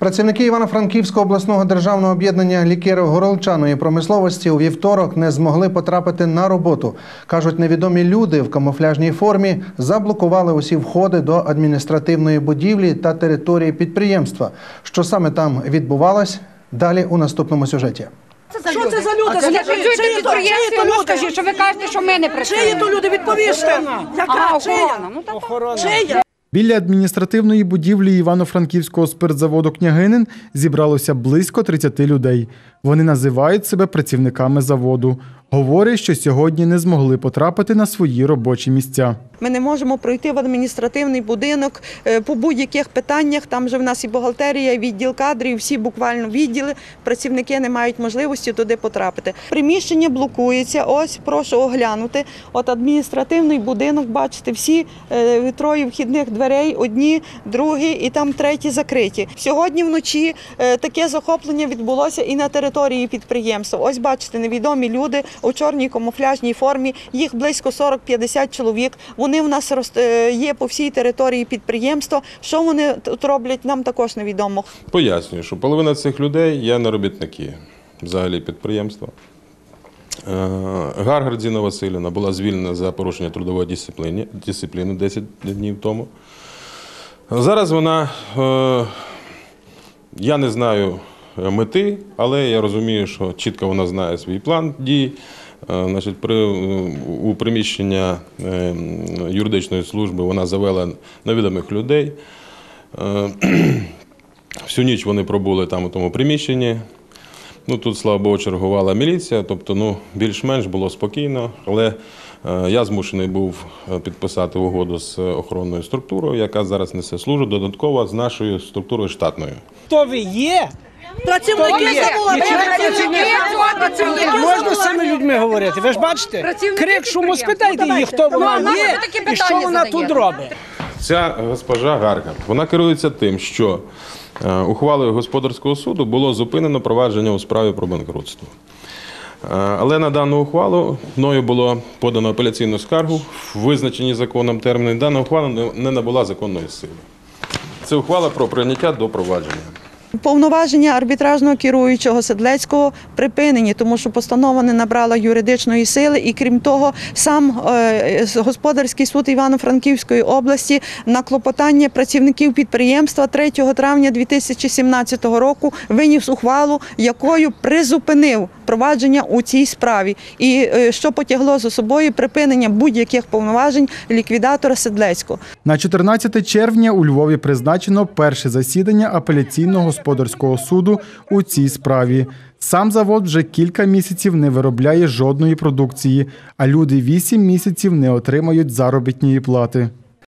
Працівники Івано-Франківського обласного державного об'єднання лікерів горолчаної промисловості у вівторок не змогли потрапити на роботу. кажуть, невідомі люди в камуфляжній формі заблокували усі входи до адміністративної будівлі та території підприємства. Що саме там відбувалось? Далі у наступному сюжеті. Що це за люди? Працюєте чиї то- чиї то ну люди? скажіть, що ви кажете, що ми не Чиї то люди відповісти? Яка? Чия? охорона. Ну, Чия? Біля адміністративної будівлі Івано-Франківського спиртзаводу Княгинин зібралося близько 30 людей. Вони називають себе працівниками заводу. Говорять, що сьогодні не змогли потрапити на свої робочі місця. Ми не можемо пройти в адміністративний будинок е, по будь-яких питаннях. Там же в нас і бухгалтерія, і відділ кадрів, всі буквально відділи. Працівники не мають можливості туди потрапити. Приміщення блокується. Ось прошу оглянути. От адміністративний будинок, бачите, всі е, троє вхідних дверей, одні, другі і там треті закриті. Сьогодні вночі е, таке захоплення відбулося і на території підприємства. Ось бачите, невідомі люди у чорній камуфляжній формі. Їх близько 40-50 чоловік. Вони в нас е, є по всій території підприємства. Що вони тут роблять, нам також невідомо. Пояснюю, що половина цих людей є не робітники взагалі підприємства. Е, Гаргар Васильівна була звільнена за порушення трудової дисципліни, дисципліни 10 днів тому. Зараз вона, е, я не знаю мети, але я розумію, що чітко вона знає свій план дій. Е, Значить, при, у приміщення е, юридичної служби вона завела невідомих людей. Е, Всю ніч вони пробули там у тому приміщенні. Ну тут, слава Богу, чергувала міліція, тобто ну, більш-менш було спокійно. Але е, я змушений був е, підписати угоду з охоронною структурою, яка зараз несе службу додатково з нашою структурою штатною. Хто ви є? Працівники? Працівники Можна з цими людьми говорити? Ви ж бачите? Крик шуму, спитайте її, хто Ну, вона є і що вона тут робить. Ця госпожа Гаргар, вона керується тим, що е, ухвалою господарського суду було зупинено провадження у справі про банкрутство. Е, Але на дану ухвалу мною було подано апеляційну скаргу в визначені законом терміни. Дана ухвала не- не набула законної сили. Це ухвала про прийняття до провадження. Повноваження арбітражного керуючого Седлецького припинені, тому що постанова не набрала юридичної сили, і крім того, сам е, господарський суд Івано-Франківської області на клопотання працівників підприємства 3 травня 2017 року виніс ухвалу, якою призупинив провадження у цій справі, і е, що потягло за собою припинення будь-яких повноважень ліквідатора Седлецького. На 14 червня у Львові призначено перше засідання апеляційного господарського суду у цій справі. Сам завод вже кілька місяців не виробляє жодної продукції, а люди 8 місяців не отримають заробітної плати.